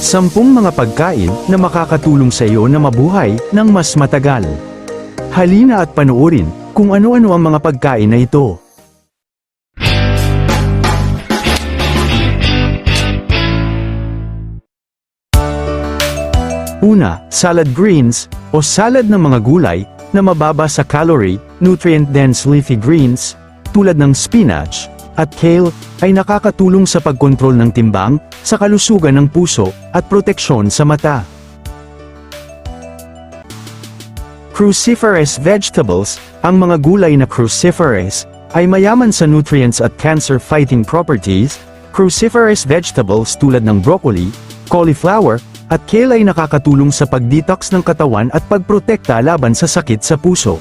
Sampung mga pagkain na makakatulong sa iyo na mabuhay ng mas matagal. Halina at panoorin kung ano-ano ang mga pagkain na ito. Una, salad greens, o salad ng mga gulay, na mababa sa calorie, nutrient-dense leafy greens, tulad ng spinach, at kale, ay nakakatulong sa pagkontrol ng timbang, sa kalusugan ng puso, at proteksyon sa mata. Cruciferous vegetables, ang mga gulay na cruciferous, ay mayaman sa nutrients at cancer-fighting properties. Cruciferous vegetables tulad ng broccoli, cauliflower, at kale ay nakakatulong sa pag-detox ng katawan at pagprotekta laban sa sakit sa puso.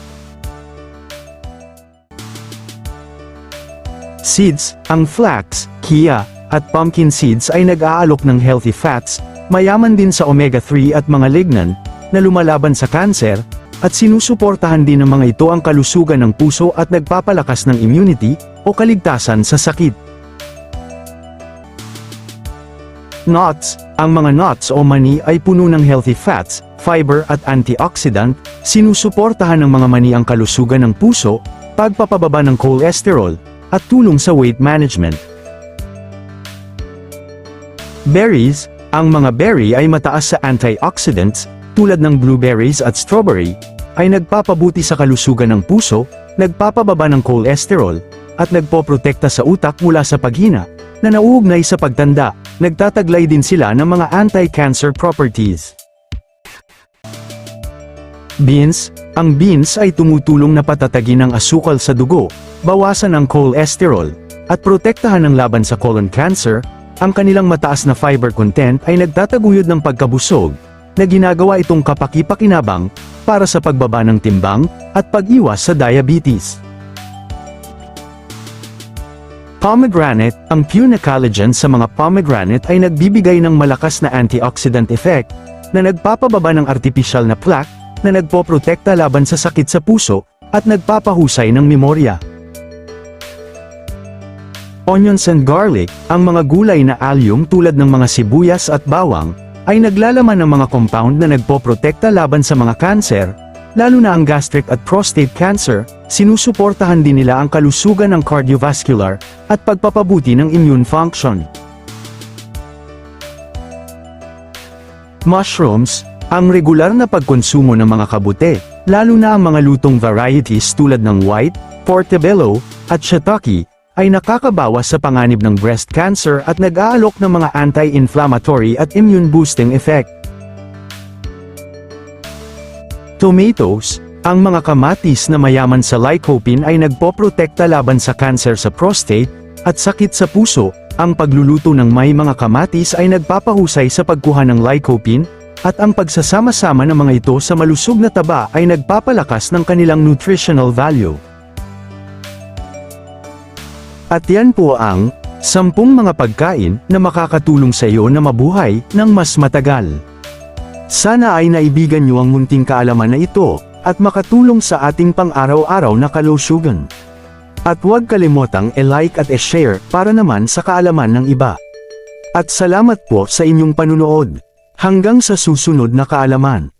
Seeds, ang flax, chia, at pumpkin seeds ay nag-aalok ng healthy fats, mayaman din sa omega-3 at mga lignan, na lumalaban sa kanser, at sinusuportahan din ng mga ito ang kalusugan ng puso at nagpapalakas ng immunity, o kaligtasan sa sakit. Nuts, ang mga nuts o mani ay puno ng healthy fats, fiber at antioxidant, sinusuportahan ng mga mani ang kalusugan ng puso, pagpapababa ng cholesterol, at tulong sa weight management. Berries, ang mga berry ay mataas sa antioxidants, tulad ng blueberries at strawberry, ay nagpapabuti sa kalusugan ng puso, nagpapababa ng cholesterol, at nagpoprotekta sa utak mula sa paghina, na nauugnay sa pagtanda, nagtataglay din sila ng mga anti-cancer properties. Beans, ang beans ay tumutulong na patatagin ang asukal sa dugo, bawasan ang cholesterol, at protektahan ng laban sa colon cancer, ang kanilang mataas na fiber content ay nagtataguyod ng pagkabusog, na ginagawa itong kapaki-pakinabang, para sa pagbaba ng timbang, at pag-iwas sa diabetes. Pomegranate, ang pure collagen sa mga pomegranate ay nagbibigay ng malakas na antioxidant effect, na nagpapababa ng artificial na plaque, na nagpoprotekta laban sa sakit sa puso, at nagpapahusay ng memorya. Onions and garlic, ang mga gulay na allium tulad ng mga sibuyas at bawang, ay naglalaman ng mga compound na nagpoprotekta laban sa mga kanser, lalo na ang gastric at prostate cancer, sinusuportahan din nila ang kalusugan ng cardiovascular, at pagpapabuti ng immune function. Mushrooms, ang regular na pagkonsumo ng mga kabute, lalo na ang mga lutong varieties tulad ng white, portobello, at shiitake, ay nakakabawas sa panganib ng breast cancer at nag-aalok ng mga anti-inflammatory at immune-boosting effect. Tomatoes, ang mga kamatis na mayaman sa lycopene ay nagpoprotekta laban sa cancer sa prostate, at sakit sa puso, ang pagluluto ng may mga kamatis ay nagpapahusay sa pagkuha ng lycopene, at ang pagsasama-sama ng mga ito sa malusog na taba ay nagpapalakas ng kanilang nutritional value. At yan po ang, sampung mga pagkain na makakatulong sa iyo na mabuhay ng mas matagal. Sana ay naibigan niyo ang munting kaalaman na ito, at makatulong sa ating pang-araw-araw na kalusugan. At huwag kalimotang e-like at e-share para naman sa kaalaman ng iba. At salamat po sa inyong panunood. Hanggang sa susunod na kaalaman.